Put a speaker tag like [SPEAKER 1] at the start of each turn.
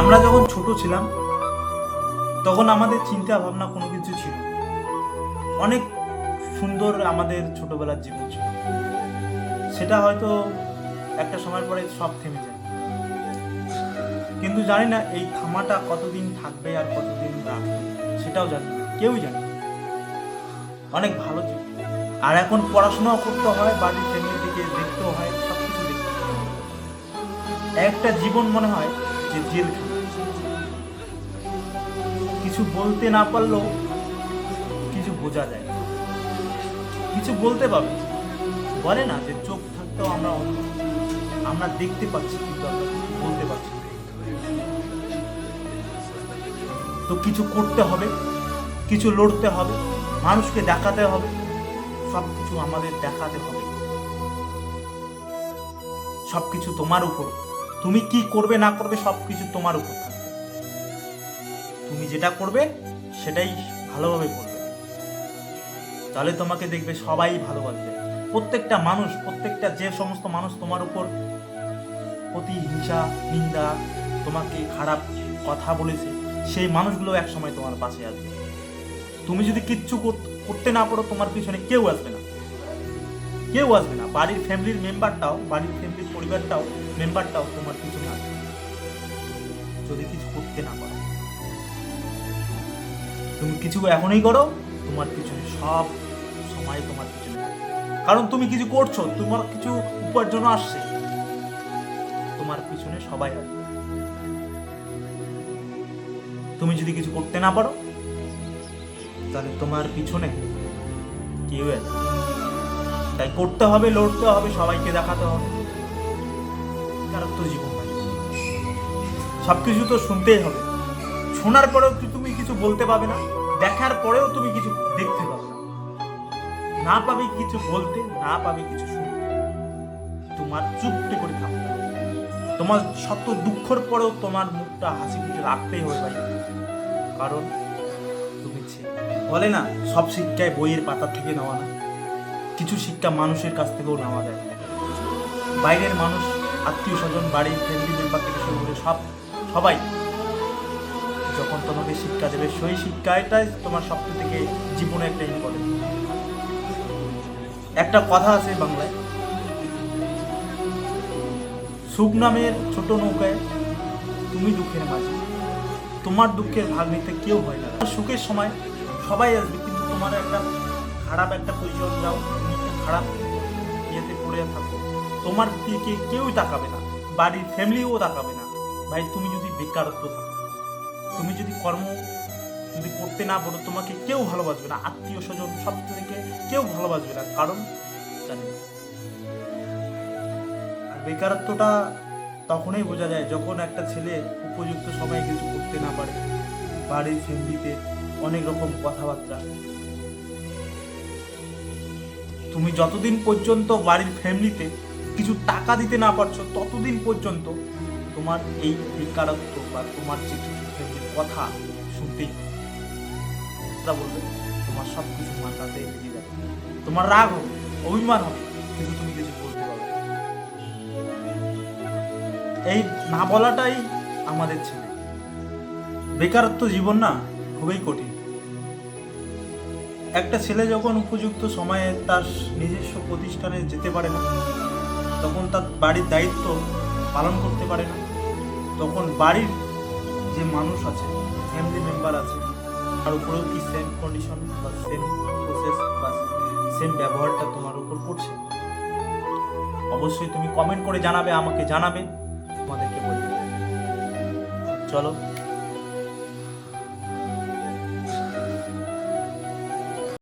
[SPEAKER 1] আমরা যখন ছোট ছিলাম, তখন আমাদের চিন্তা ভাবনা কোনো কিছু ছিল অনেক সুন্দর আমাদের ছোটবেলার জীবন ছিল। সেটা হয়তো একটা সময় পরে সব থেমে যায়। কিন্তু জানি না এই থামাটা কতদিন থাকবে আর কতদিন রাখবে সেটাও জানি না। কেউই জানে। অনেক ভালো ছিল। আর এখন পড়াশোনাও করতে হয়, বাড়ির ফ্যামিলি থেকে দেখতেও হয় সব কিছু দেখতে একটা জীবন মনে হয় যে জেলখানা কিছু বলতে না পারলেও কিছু বোঝা যায়। কিছু বলতে পারবে। বলে না যে চোখ থাকতেও আমরা আমরা দেখতে পাচ্ছি কিন্তু আমরা বলতে পারছি তো কিছু করতে হবে, কিছু লড়তে হবে, মানুষকে দেখাতে হবে সব কিছু আমাদের দেখাতে হবে। সব কিছু তোমার উপর। তুমি কি করবে, না করবে সব কিছু তোমার উপর থাকবে। তুমি যেটা করবে, সেটাই ভালোভাবে করবে তাহলে তোমাকে দেখবে সবাই ভালোবাসবে প্রত্যেকটা মানুষ, প্রত্যেকটা যে সমস্ত মানুষ তোমার উপর প্রতিহিংসা নিন্দা, তোমাকে খারাপ কথা বলেছে, সেই মানুষগুলো এক সময় তোমার পাশে আসবে। তুমি যদি কিচ্ছু কর- করতে না পারো, তোমার পিছনে কেউ আসবে না। কেউ আসবে না। বাড়ির ফ্যামিলির মেম্বারটাও বাড়ির ফ্যামিলির পরিবারটাও মেম্বারটাও তোমার পিছনে না। যদি কিছু করতে না পারো। তুমি কিছু এখনই করো, তোমার পিছনে সব সময় তোমার পিছনে। কারণ তুমি কিছু করছ, তোমার কিছু উপার্জন আসছে। তোমার পিছনে সবাই আসবে। তুমি যদি কিছু করতে না পারো, তাহলে তোমার পিছনে কেউ তাই করতে হবে, লড়তে হবে, সবাইকে দেখাতে হবে। কারণ তো জীবন ভাই সব কিছু তো শুনতেই হবে। শোনার পরেও কি তুমি কিছু বলতে পাবে না? দেখার পরেও তুমি কিছু দেখতে পাবে না। না পাবে কিছু বলতে, না পাবে কিছু শুনতে। তোমার চুপটি করে থাকতে তোমার শত দুঃখের পরেও তোমার মুখটা হাসি খুশি রাখতেই হবে ভাই। কারণ তুমি বলে না, সব শিক্ষায় বইয়ের পাতা থেকে নেওয়া না। কিছু শিক্ষা মানুষের কাছ থেকেও নেওয়া যায় বাইরের মানুষ আত্মীয় স্বজন বাড়ির ফ্যামিলি মেম্বার থেকে শুরু করে সব, সবাই যখন তোমাকে শিক্ষা দেবে, সেই শিক্ষাটাই তোমার সব থেকে জীবনে একটা ইম্পর্টেন্ট একটা কথা আছে বাংলায়, সুখ নামের ছোট নৌকায় তুমি দুঃখের মাঝে, তোমার দুঃখের ভাগ নিতে কেউ হয় না। সুখের সময় সবাই আসবে, কিন্তু তোমার একটা খারাপ একটা পজিশন যাও খারাপ ইয়েতে পড়ে থাকো। তোমার দিকে কেউই তাকাবে না, বাড়ির ফ্যামিলিও তাকাবে না। ভাই, তুমি যদি বেকারত্ব থাকো, তুমি যদি কর্ম যদি করতে না পারো, তোমাকে কেউ ভালোবাসবে না, আত্মীয় স্বজন সব থেকে কেউ ভালোবাসবে না। কারণ জানি। আর বেকারত্বটা তখনই বোঝা যায় যখন একটা ছেলে উপযুক্ত সময়ে কিছু করতে না পারে, বাড়ির ফ্যামিলিতে অনেক রকম কথাবার্তা। তুমি যতদিন পর্যন্ত বাড়ির ফ্যামিলিতে কিছু টাকা দিতে না পারছ, ততদিন পর্যন্ত তোমার এই বেকারত্ব বা তোমার যে কথা শুনতেই। কথা বলবে, তোমার সব কিছু মাথাতে লেগে যাবে। তোমার রাগ হবে, অভিমান হবে, কিন্তু তুমি কিছু বলতে পারবে এই না বলাটাই আমাদের ছেলে। বেকারত্ব জীবন না খুবই কঠিন। একটা ছেলে যখন উপযুক্ত সময়ে তার নিজস্ব প্রতিষ্ঠানে যেতে পারে না তখন তার বাড়ির দায়িত্ব পালন করতে পারে না। তখন বাড়ির যে মানুষ আছে ফ্যামিলি মেম্বার আছে, তার উপরেও কি সেম কন্ডিশন বা সেম প্রসেস বা সেম ব্যবহারটা তোমার উপর করছে? অবশ্যই তুমি কমেন্ট করে জানাবে, আমাকে জানাবে, তোমাদেরকে বলবে। চলো।